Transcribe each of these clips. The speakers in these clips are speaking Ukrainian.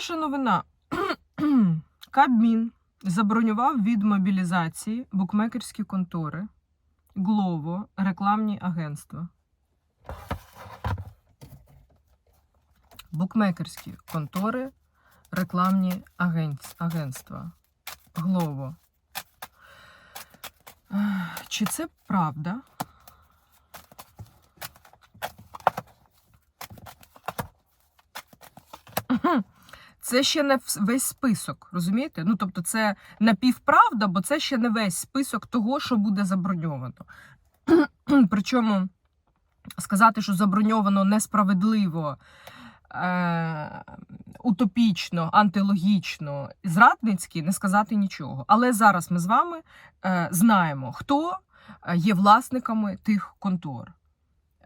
Перша новина. Кабмін забронював від мобілізації букмекерські контори, Глово, рекламні агентства. Букмекерські контори, рекламні агентс- агентства. Глово. Чи це правда? Це ще не весь список, розумієте? Ну, тобто, це напівправда, бо це ще не весь список того, що буде заброньовано. Причому сказати, що заброньовано несправедливо, е- утопічно, антилогічно, зрадницьки, не сказати нічого. Але зараз ми з вами е- знаємо, хто е, є власниками тих контор.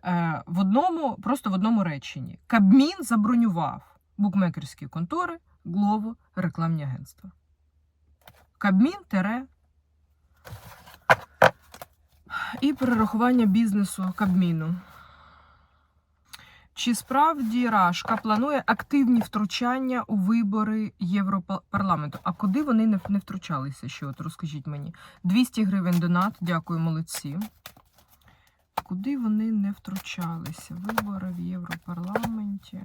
Е- в одному, просто в одному реченні. Кабмін забронював букмекерські контори, Глово, рекламні агентства. Кабмін тере і перерахування бізнесу Кабміну. Чи справді Рашка планує активні втручання у вибори Європарламенту? А куди вони не, втручалися? Ще от розкажіть мені. 200 гривень донат, дякую, молодці. Куди вони не втручалися? Вибори в Європарламенті.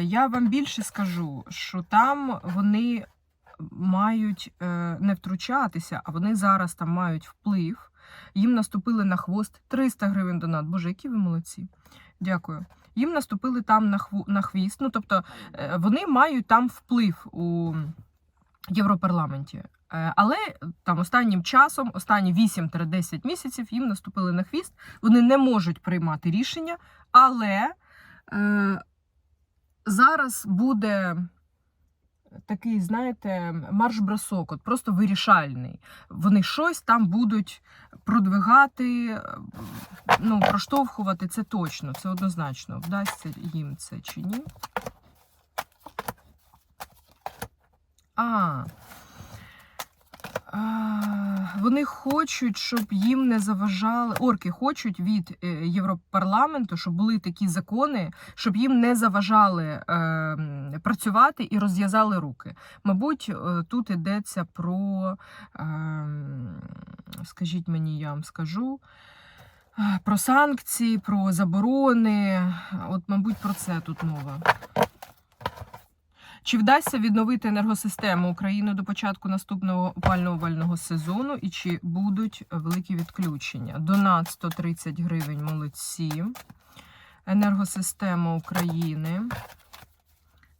Я вам більше скажу, що там вони мають е, не втручатися, а вони зараз там мають вплив. Їм наступили на хвост 300 гривень донат. Боже, які ви молодці. Дякую. Їм наступили там на, хву, на хвіст. Ну, тобто е, вони мають там вплив у Європарламенті. Е, Але там останнім часом, останні 8-10 місяців, їм наступили на хвіст. Вони не можуть приймати рішення, але е, зараз буде такий, знаєте, марш-бросок, от просто вирішальний. Вони щось там будуть продвигати, ну, проштовхувати це точно, це однозначно. Вдасться їм це чи ні. А, а, вони хочуть, щоб їм не заважали. Орки хочуть від е, Європарламенту, щоб були такі закони, щоб їм не заважали е, працювати і розв'язали руки. Мабуть, е, тут йдеться про, е, скажіть мені, я вам скажу. е, Про санкції, про заборони. От, мабуть, про це тут мова. Чи вдасться відновити енергосистему України до початку наступного опалювального сезону і чи будуть великі відключення? Донат 130 гривень молодці. Енергосистема України.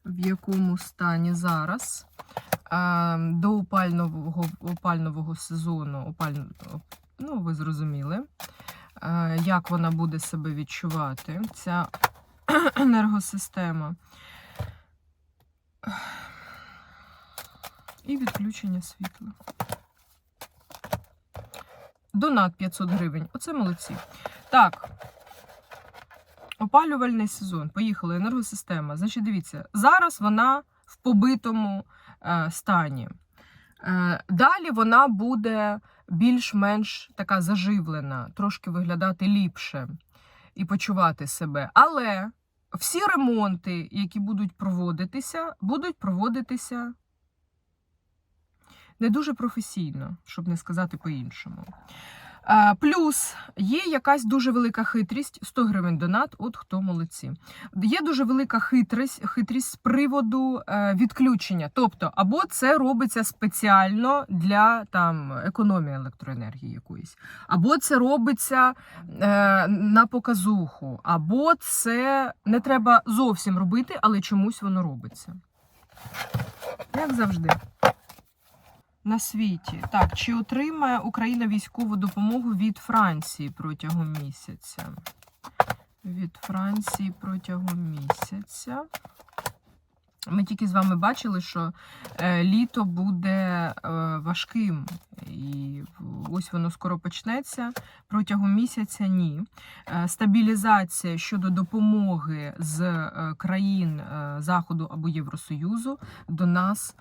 В якому стані зараз? До опального, опального сезону, опаль... ну, ви зрозуміли, як вона буде себе відчувати, ця енергосистема. І відключення світла. Донат 500 гривень. Оце молодці. Так. Опалювальний сезон. Поїхали. Енергосистема. Значить, дивіться, зараз вона в побитому е, стані. Е, далі вона буде більш-менш така заживлена, трошки виглядати ліпше і почувати себе. Але всі ремонти, які будуть проводитися, будуть проводитися не дуже професійно, щоб не сказати по-іншому. Е, Плюс є якась дуже велика хитрість, 100 гривень донат, от хто молодці. Є дуже велика хитрість, хитрість з приводу е, відключення. Тобто, або це робиться спеціально для там, економії електроенергії якоїсь, або це робиться е, на показуху, або це не треба зовсім робити, але чомусь воно робиться. Як завжди. На світі. Так, чи отримає Україна військову допомогу від Франції протягом місяця? Від Франції протягом місяця. Ми тільки з вами бачили, що е, літо буде е, важким, і ось воно скоро почнеться. Протягом місяця ні. Е, стабілізація щодо допомоги з країн Заходу або Євросоюзу до нас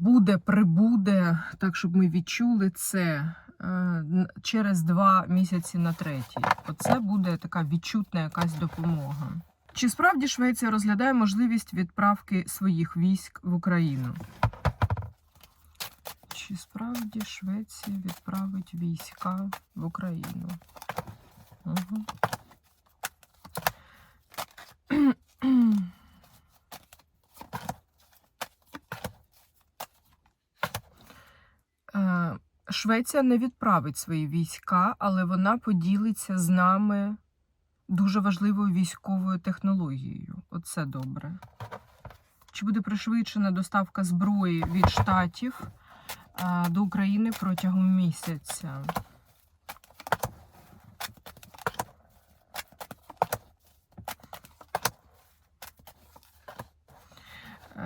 буде, прибуде, так щоб ми відчули це е, через два місяці на третій. Оце буде така відчутна якась допомога. Чи справді Швеція розглядає можливість відправки своїх військ в Україну? Чи справді Швеція відправить війська в Україну? Угу. Е, Швеція не відправить свої війська, але вона поділиться з нами дуже важливою військовою технологією. Оце добре. Чи буде пришвидшена доставка зброї від штатів е, до України протягом місяця?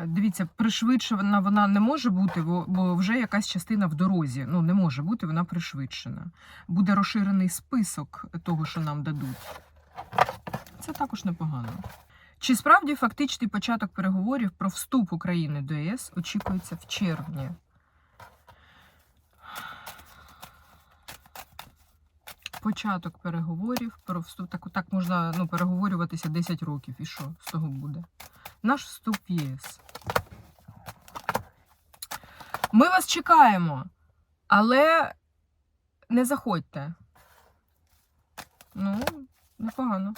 Дивіться, пришвидшена вона не може бути, бо, вже якась частина в дорозі. Ну, не може бути, вона пришвидшена. Буде розширений список того, що нам дадуть. Це також непогано. Чи справді фактичний початок переговорів про вступ України до ЄС очікується в червні? Початок переговорів про вступ. Так, так можна ну, переговорюватися 10 років. І що з того буде? Наш вступ в ЄС. Ми вас чекаємо, але не заходьте. Ну, непогано.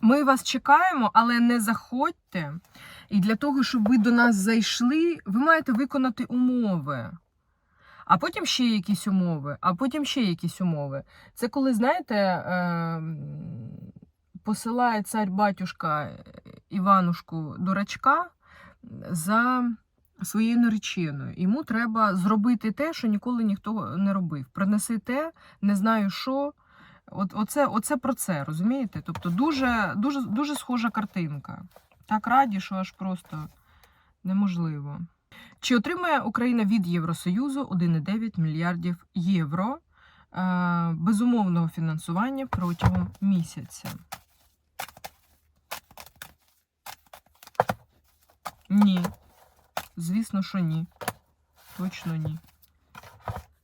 Ми вас чекаємо, але не заходьте. І для того, щоб ви до нас зайшли, ви маєте виконати умови. А потім ще якісь умови, а потім ще якісь умови. Це коли, знаєте, е, посилає цар батюшка Іванушку дурачка за своєю нареченою. Йому треба зробити те, що ніколи ніхто не робив. Принеси те, не знаю що. От, оце, оце про це, розумієте? Тобто дуже, дуже, дуже схожа картинка. Так раді, що аж просто неможливо. Чи отримає Україна від Євросоюзу 1,9 мільярдів євро е, безумовного фінансування протягом місяця? Ні. Звісно, що ні. Точно ні.